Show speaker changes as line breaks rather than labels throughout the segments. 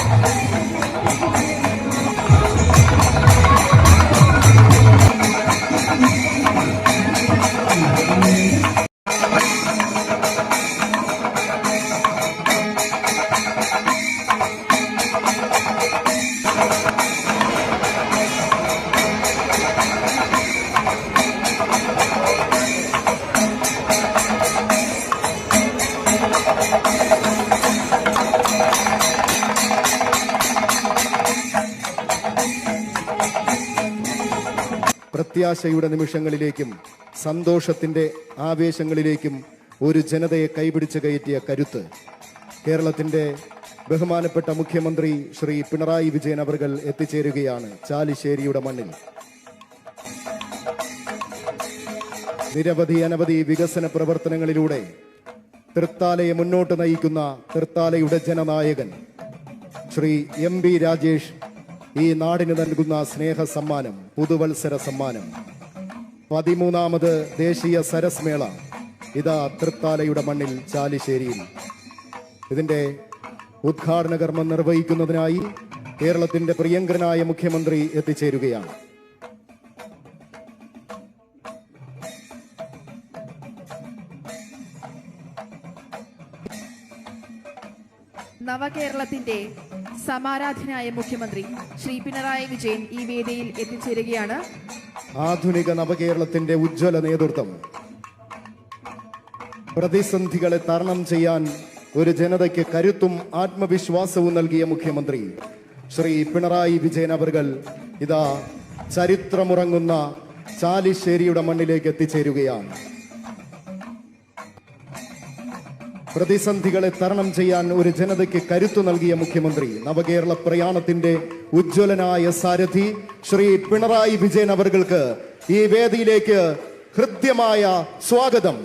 Thank you. പ്രത്യാശയുടെ നിമിഷങ്ങളിലേക്കും സന്തോഷത്തിന്റെ ആവേശങ്ങളിലേക്കും ഒരു ജനതയെ കൈപിടിച്ച് കയറ്റിയ കരുത്ത്. കേരളത്തിന്റെ ബഹുമാനപ്പെട്ട മുഖ്യമന്ത്രി ശ്രീ പിണറായി വിജയൻ അവർകൾ എത്തിച്ചേരുകയാണ് ചാലിശ്ശേരിയുടെ മണ്ണിൽ. നിരവധി അനവധി വികസന പ്രവർത്തനങ്ങളിലൂടെ തൃത്താലയെ മുന്നോട്ട് നയിക്കുന്ന തൃത്താലയുടെ ജനനായകൻ ശ്രീ എം ബി രാജേഷ് ഈ നാടിന് നൽകുന്ന സ്നേഹ സമ്മാനം പുതുവത്സര സമ്മാനം. പതിമൂന്നാമത് ദേശീയ സരസ് മേള. ഇതാ തൃത്താലയുടെ മണ്ണിൽ ചാലിശ്ശേരിയിൽ. ഇതിന്റെ ഉദ്ഘാടന കർമ്മം നിർവഹിക്കുന്നതിനായി കേരളത്തിന്റെ പ്രിയങ്കരനായ മുഖ്യമന്ത്രി എത്തിച്ചേരുകയാണ്.
നവകേരളത്തിന്റെ സമാരാധനായ മുഖ്യമന്ത്രി ശ്രീ പിണറായി വിജയൻ ഈ വേദിയിൽ എത്തിച്ചേരുകയാണ്.
ആധുനിക നവകേരളത്തിന്റെ ഉജ്ജ്വല നേതൃത്വം. പ്രതിസന്ധികളെ തരണം ചെയ്യാൻ ഒരു ജനതയ്ക്ക് കരുത്തും ആത്മവിശ്വാസവും നൽകിയ മുഖ്യമന്ത്രി ശ്രീ പിണറായി വിജയൻ അവർകൾ ഇതാ ചരിത്രമുറങ്ങുന്ന ചാലിശ്ശേരിയുടെ മണ്ണിലേക്ക് എത്തിച്ചേരുകയാണ്. പ്രതിസന്ധികളെ തരണം ചെയ്യാൻ ഒരു ജനതയ്ക്ക് കരുത്തു നൽകിയ മുഖ്യമന്ത്രി നവകേരള പ്രയാണത്തിന്റെ ഉജ്ജ്വലനായ സാരഥി ശ്രീ പിണറായി വിജയൻ അവർക്ക് ഈ വേദിയിലേക്ക് ഹൃദ്യമായ സ്വാഗതം.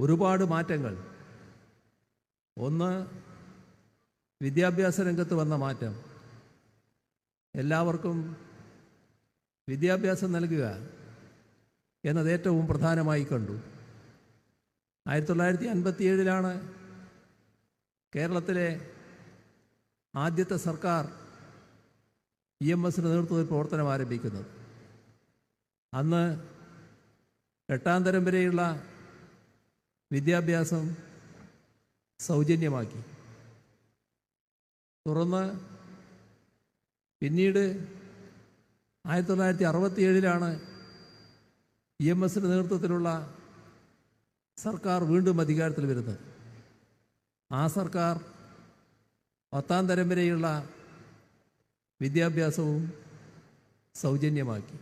ഒരുപാട് മാറ്റങ്ങൾ. ഒന്ന് വിദ്യാഭ്യാസ രംഗത്ത് വന്ന മാറ്റം. എല്ലാവർക്കും വിദ്യാഭ്യാസം നൽകുക എന്നത് ഏറ്റവും പ്രധാനമായി കണ്ടു. ആയിരത്തി തൊള്ളായിരത്തി അൻപത്തിയേഴിലാണ് കേരളത്തിലെ ആദ്യത്തെ സർക്കാർ ഇ എം എസിന്റെ നേതൃത്വത്തിൽ പ്രവർത്തനം ആരംഭിക്കുന്നത്. അന്ന് എട്ടാം തരം വരെയുള്ള വിദ്യാഭ്യാസം സൗജന്യമാക്കി. തുറന്ന് പിന്നീട് ആയിരത്തി തൊള്ളായിരത്തി അറുപത്തിയേഴിലാണ് ഇ എം എസിന്റെ നേതൃത്വത്തിലുള്ള സർക്കാർ വീണ്ടും അധികാരത്തിൽ വരുന്നത്. ആ സർക്കാർ പത്താം തരം വരെയുള്ള വിദ്യാഭ്യാസവും സൗജന്യമാക്കി.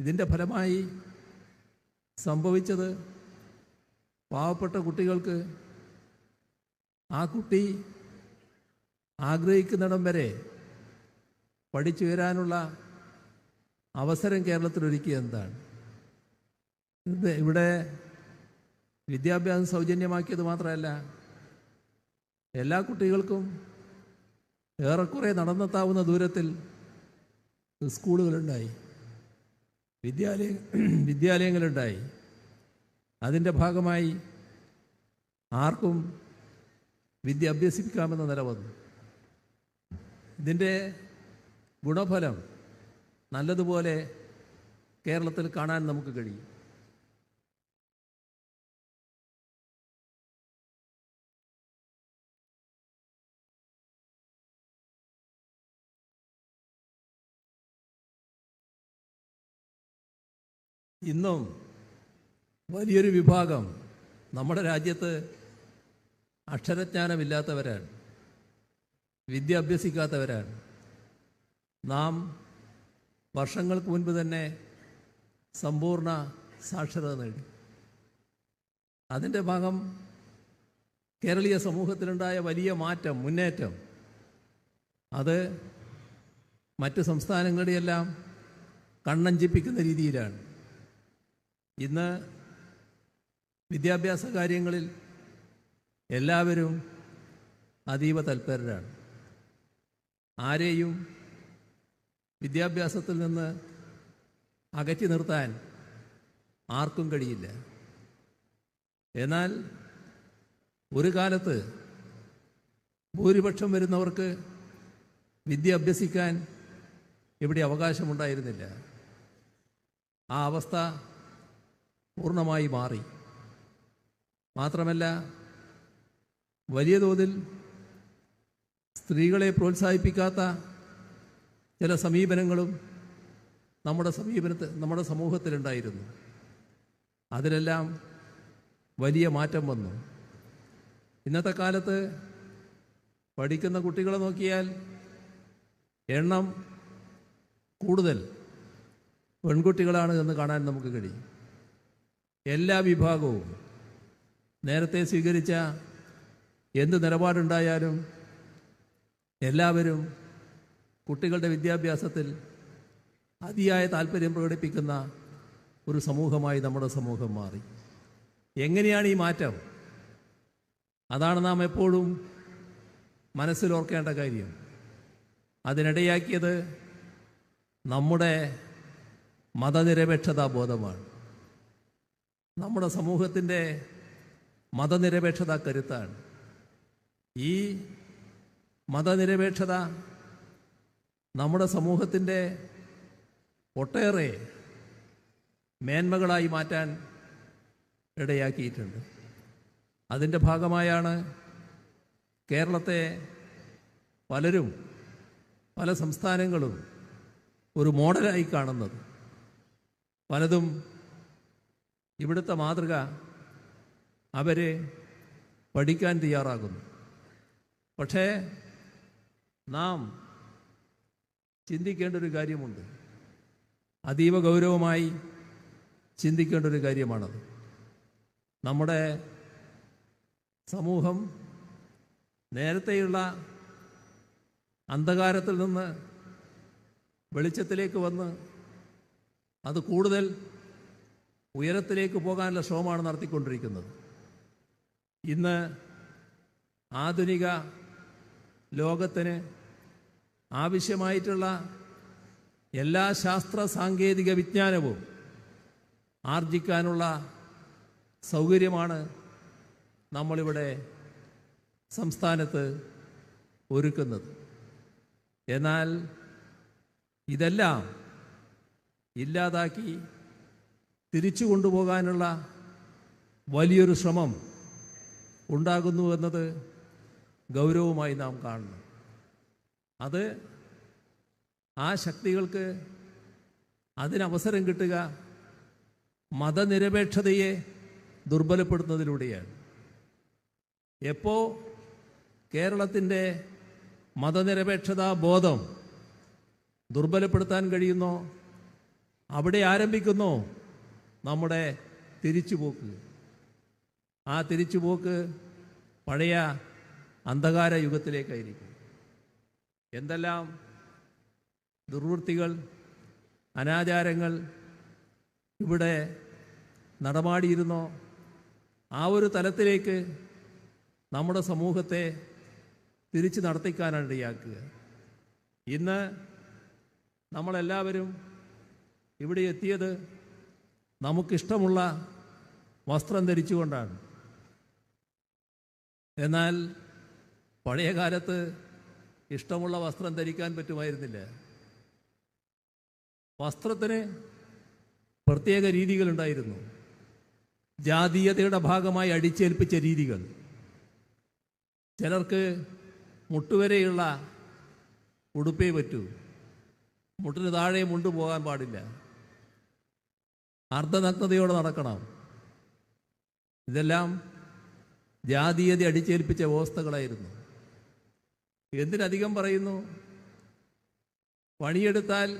ഇതിന്റെ ഫലമായി സംഭവിച്ചത് പാവപ്പെട്ട കുട്ടികൾക്ക് ആ കുട്ടി ആഗ്രഹിക്കുന്നിടം വരെ പഠിച്ചുയരാനുള്ള അവസരം കേരളത്തിൽ ഒരുക്കിയ എന്താണ് ഇവിടെ വിദ്യാഭ്യാസം സൗജന്യമാക്കിയത് മാത്രമല്ല എല്ലാ കുട്ടികൾക്കും ഏറെക്കുറെ നടന്നെത്താവുന്ന ദൂരത്തിൽ സ്കൂളുകളുണ്ടായി വിദ്യാലയ വിദ്യാലയങ്ങളുണ്ടായി. അതിന്റെ ഭാഗമായി ആർക്കും വിദ്യ അഭ്യസിപ്പിക്കാമെന്ന നില വന്നു. ഇതിന്റെ ഗുണഫലം നല്ലതുപോലെ കേരളത്തിൽ കാണാൻ നമുക്ക് കഴിയും. ഇന്നും വലിയൊരു വിഭാഗം നമ്മുടെ രാജ്യത്ത് അക്ഷരജ്ഞാനമില്ലാത്തവരാണ്. വിദ്യ അഭ്യസിക്കാത്തവരാണ്. നാം വർഷങ്ങൾക്ക് മുൻപ് തന്നെ സമ്പൂർണ സാക്ഷരത നേടി. അതിന്റെ ഭാഗം കേരളീയ സമൂഹത്തിലുണ്ടായ വലിയ മാറ്റം മുന്നേറ്റം. അത് മറ്റ് സംസ്ഥാനങ്ങളുടെയെല്ലാം കണ്ണഞ്ചിപ്പിക്കുന്ന രീതിയിലാണ്. ഇന്ന് വിദ്യാഭ്യാസ കാര്യങ്ങളിൽ എല്ലാവരും അതീവ തൽപരരാണ്. ആരെയും വിദ്യാഭ്യാസത്തിൽ നിന്ന് അകറ്റി നിർത്താൻ ആർക്കും കഴിയില്ല. എന്നാൽ ഒരു കാലത്ത് ഭൂരിപക്ഷം വരുന്നവർക്ക് വിദ്യ അഭ്യസിക്കാൻ ഇവിടെ അവകാശമുണ്ടായിരുന്നില്ല. ആ അവസ്ഥ പൂർണമായി മാറി. മാത്രമല്ല വലിയ തോതിൽ സ്ത്രീകളെ പ്രോത്സാഹിപ്പിക്കാത്ത ചില സമീപനങ്ങളും നമ്മുടെ സമീപനത്തിൽ നമ്മുടെ സമൂഹത്തിലുണ്ടായിരുന്നു. അതിലെല്ലാം വലിയ മാറ്റം വന്നു. ഇന്നത്തെ കാലത്ത് പഠിക്കുന്ന കുട്ടികളെ നോക്കിയാൽ എണ്ണം കൂടുതൽ പെൺകുട്ടികളാണ് എന്ന് കാണാൻ നമുക്ക് കഴിയും. എല്ലാ വിഭാഗവും നേരത്തെ സ്വീകരിച്ച എന്ത് നിലപാടുണ്ടായാലും എല്ലാവരും കുട്ടികളുടെ വിദ്യാഭ്യാസത്തിൽ അതിയായ താല്പര്യം പ്രകടിപ്പിക്കുന്ന ഒരു സമൂഹമായി നമ്മുടെ സമൂഹം മാറി. എങ്ങനെയാണ് ഈ മാറ്റം? അതാണ് നാം എപ്പോഴും മനസ്സിലോർക്കേണ്ട കാര്യം. അതിനിടയാക്കിയത് നമ്മുടെ മതനിരപേക്ഷതാ ബോധമാണ്. നമ്മുടെ സമൂഹത്തിന്റെ മതനിരപേക്ഷത കരുത്താണ്. ഈ മതനിരപേക്ഷത നമ്മുടെ സമൂഹത്തിന്റെ ഒട്ടേറെ മേന്മകളായി മാറ്റാൻ ഇടയാക്കിയിട്ടുണ്ട്. അതിന്റെ ഭാഗമായാണ് കേരളത്തെ പലരും പല സംസ്ഥാനങ്ങളും ഒരു മോഡലായി കാണുന്നത്. പലതും ഇവിടുത്തെ മാതൃക അവരെ പഠിക്കാൻ തയ്യാറാകുന്നു. പക്ഷേ നാം ചിന്തിക്കേണ്ട ഒരു കാര്യമുണ്ട്. അതീവ ഗൗരവമായി ചിന്തിക്കേണ്ട ഒരു കാര്യമാണത്. നമ്മുടെ സമൂഹം നേരത്തെയുള്ള അന്ധകാരത്തിൽ നിന്ന് വെളിച്ചത്തിലേക്ക് വന്ന് അത് കൂടുതൽ ഉയരത്തിലേക്ക് പോകാനുള്ള ശ്രമമാണ് നടത്തിക്കൊണ്ടിരിക്കുന്നത്. ഇന്ന് ആധുനിക ലോകത്തിന് ആവശ്യമായിട്ടുള്ള എല്ലാ ശാസ്ത്ര സാങ്കേതിക വിജ്ഞാനവും ആർജിക്കാനുള്ള സൗകര്യമാണ് നമ്മളിവിടെ സംസ്ഥാനത്ത് ഒരുക്കുന്നത്. എന്നാൽ ഇതെല്ലാം ഇല്ലാതാക്കി തിരിച്ചു കൊണ്ടുപോകാനുള്ള വലിയൊരു ശ്രമം ഉണ്ടാകുന്നു എന്നത് ഗൗരവമായി നാം കാണണം. അത് ആ ശക്തികൾക്ക് അതിനവസരം കിട്ടുക മതനിരപേക്ഷതയെ ദുർബലപ്പെടുത്തുന്നതിലൂടെയാണ്. എപ്പോ കേരളത്തിന്റെ മതനിരപേക്ഷതാ ബോധം ദുർബലപ്പെടുത്താൻ കഴിയുന്നോ അവിടെ ആരംഭിക്കുന്നോ നമ്മുടെ തിരിച്ചുപോക്ക്. ആ തിരിച്ചുപോക്ക് പഴയ അന്ധകാര യുഗത്തിലേക്കായിരിക്കും. എന്തെല്ലാം ദുർവൃത്തികൾ അനാചാരങ്ങൾ ഇവിടെ നടമാടിയിരുന്നോ? ആ ഒരു തലത്തിലേക്ക് നമ്മുടെ സമൂഹത്തെ തിരിച്ചു നടത്തിക്കാനാണ് ഇടയാക്കുക. ഇന്ന് നമ്മളെല്ലാവരും ഇവിടെ എത്തിയത് നമുക്കിഷ്ടമുള്ള വസ്ത്രം ധരിച്ചുകൊണ്ടാണ്. എന്നാൽ പഴയ കാലത്ത് ഇഷ്ടമുള്ള വസ്ത്രം ധരിക്കാൻ പറ്റുമായിരുന്നില്ല. വസ്ത്രത്തിന് പ്രത്യേക രീതികളുണ്ടായിരുന്നു. ജാതീയതയുടെ ഭാഗമായി അടിച്ചേൽപ്പിച്ച രീതികൾ. ചിലർക്ക് മുട്ടുവരെയുള്ള ഉടുപ്പേ പറ്റൂ. മുട്ടിന് താഴെ മുണ്ടു പോകാൻ പാടില്ല. അർദ്ധനഗ്നതയോടെ നടക്കണം. ഇതെല്ലാം ജാതീയത അടിച്ചേൽപ്പിച്ച വ്യവസ്ഥകളായിരുന്നു. എന്തിനധികം പറയുന്നു? പണിയെടുത്താൽ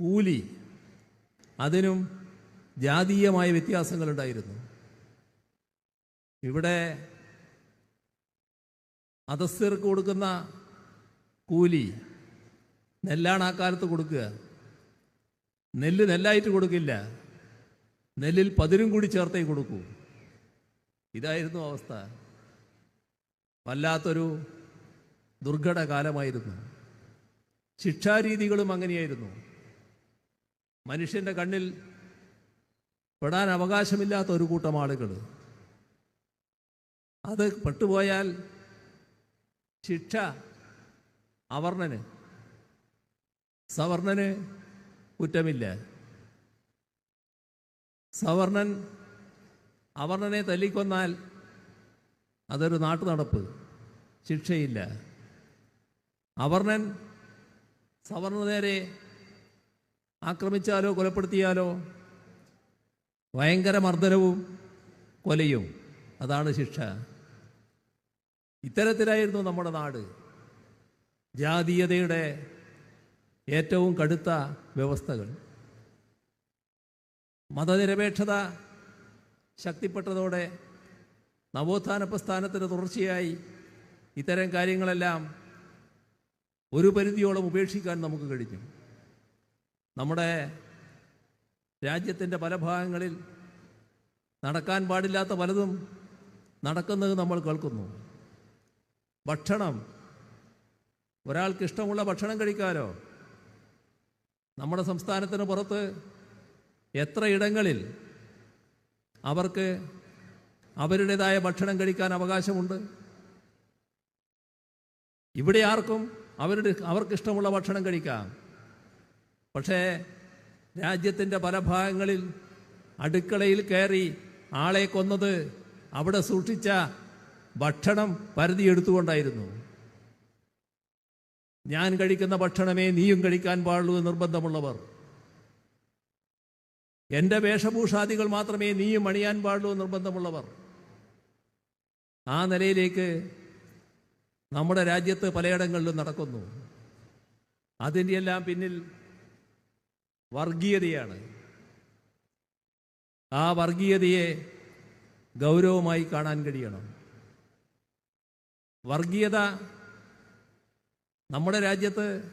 കൂലി അതിനും ജാതീയമായ വ്യത്യാസങ്ങളുണ്ടായിരുന്നു. ഇവിടെ അധസ്ഥർക്ക് കൊടുക്കുന്ന കൂലി നെല്ലാണ് ആ കാലത്ത് കൊടുക്കുക. നെല്ല് നെല്ലായിട്ട് കൊടുക്കില്ല. നെല്ലിൽ പതിരും കൂടി ചേർത്തേ കൊടുക്കൂ. ഇതായിരുന്നു അവസ്ഥ. വല്ലാത്തൊരു ദുർഘട കാലമായിരുന്നു ശിക്ഷാരീതികളും അങ്ങനെയായിരുന്നു. മനുഷ്യന്റെ കണ്ണിൽ പെടാൻ അവകാശമില്ലാത്ത ഒരു കൂട്ടം ആളുകൾ. അത് പെട്ടുപോയാൽ ശിക്ഷ അവർണന് സവർണന് കുറ്റമില്ല. സവർണൻ അവർണനെ തല്ലിക്കൊന്നാൽ അതൊരു നാട്ടു നടപ്പ് ശിക്ഷയില്ല. അവർണൻ സവർണ നേരെ ആക്രമിച്ചാലോ കൊലപ്പെടുത്തിയാലോ ഭയങ്കര മർദ്ദനവും കൊലയും. അതാണ് ശിക്ഷ. ഇത്തരത്തിലായിരുന്നു നമ്മുടെ നാട്. ജാതീയതയുടെ ഏറ്റവും കടുത്ത വ്യവസ്ഥകൾ. മതനിരപേക്ഷത ശക്തിപ്പെട്ടതോടെ നവോത്ഥാന പ്രസ്ഥാനത്തിന് തുടർച്ചയായി ഇത്തരം കാര്യങ്ങളെല്ലാം ഒരു പരിധിയോളം ഉപേക്ഷിക്കാൻ നമുക്ക് കഴിഞ്ഞു. നമ്മുടെ രാജ്യത്തിന്റെ പല ഭാഗങ്ങളിൽ നടക്കാൻ പാടില്ലാത്ത പലതും നടക്കുന്നത് നമ്മൾ കേൾക്കുന്നു. ഭക്ഷണം ഒരാൾക്ക് ഇഷ്ടമുള്ള ഭക്ഷണം കഴിക്കാലോ? നമ്മുടെ സംസ്ഥാനത്തിന് പുറത്ത് എത്ര ഇടങ്ങളിൽ അവർക്ക് അവരുടേതായ ഭക്ഷണം കഴിക്കാൻ അവകാശമുണ്ട്. ഇവിടെ ആർക്കും അവരുടെ അവർക്കിഷ്ടമുള്ള ഭക്ഷണം കഴിക്കാം. പക്ഷേ രാജ്യത്തിന്റെ പല ഭാഗങ്ങളിൽ അടുക്കളയിൽ കയറി ആളെ കൊന്നത് അവിടെ സൂക്ഷിച്ച ഭക്ഷണം പരിധി എടുത്തുകൊണ്ടായിരുന്നു. ഞാൻ കഴിക്കുന്ന ഭക്ഷണമേ നീയും കഴിക്കാൻ പാടുള്ളൂ നിർബന്ധമുള്ളവർ. എന്റെ വേഷഭൂഷാദികൾ മാത്രമേ നീയും അണിയാൻ പാടുള്ളൂ നിർബന്ധമുള്ളവർ. ആ നിലയിലേക്ക് നമ്മുടെ രാജ്യത്ത് പലയിടങ്ങളിലും നടക്കുന്നു. അതിന്റെ എല്ലാം പിന്നിൽ വർഗീയതയാണ്. ആ വർഗീയതയെ ഗൗരവമായി കാണാൻ കഴിയണം. വർഗീയത നമ്മുടെ രാജ്യത്ത്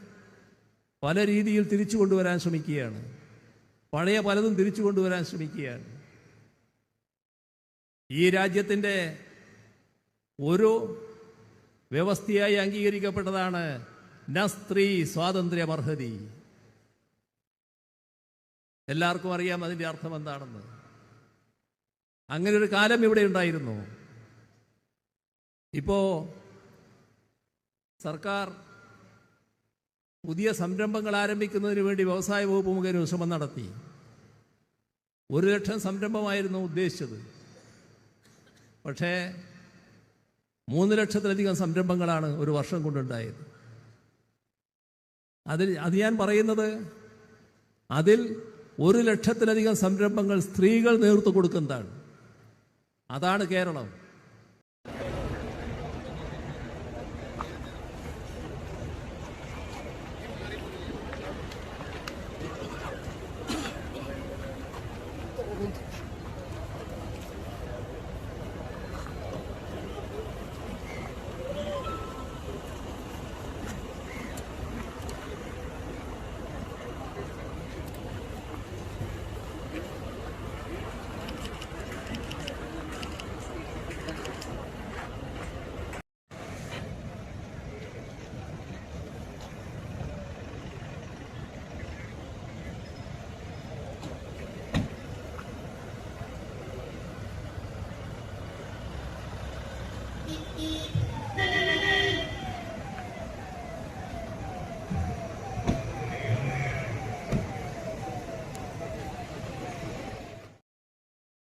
പല രീതിയിൽ തിരിച്ചു കൊണ്ടുവരാൻ ശ്രമിക്കുകയാണ്. പഴയ പലതും തിരിച്ചു കൊണ്ടുവരാൻ ശ്രമിക്കുകയാണ്. ഈ രാജ്യത്തിന്റെ ഒരു വ്യവസ്ഥയായി അംഗീകരിക്കപ്പെട്ടതാണ് ന സ്ത്രീ സ്വാതന്ത്ര്യമർഹതി. എല്ലാവർക്കും അറിയാം അതിന്റെ അർത്ഥം എന്താണെന്ന്. അങ്ങനെ ഒരു കാലം ഇവിടെ ഉണ്ടായിരുന്നു. ഇപ്പോ സർക്കാർ പുതിയ സംരംഭങ്ങൾ ആരംഭിക്കുന്നതിന് വേണ്ടി വ്യവസായ വകുപ്പ് മുഖേന ശ്രമം നടത്തി. ഒരു ലക്ഷം സംരംഭമായിരുന്നു ഉദ്ദേശിച്ചത്. പക്ഷേ മൂന്ന് ലക്ഷത്തിലധികം സംരംഭങ്ങളാണ് ഒരു വർഷം കൊണ്ടുണ്ടായത്. അതിൽ അത് ഞാൻ പറയുന്നത് അതിൽ ഒരു ലക്ഷത്തിലധികം സംരംഭങ്ങൾ സ്ത്രീകൾ നേതൃത്വം കൊടുക്കുന്നതാണ്. അതാണ് കേരളം.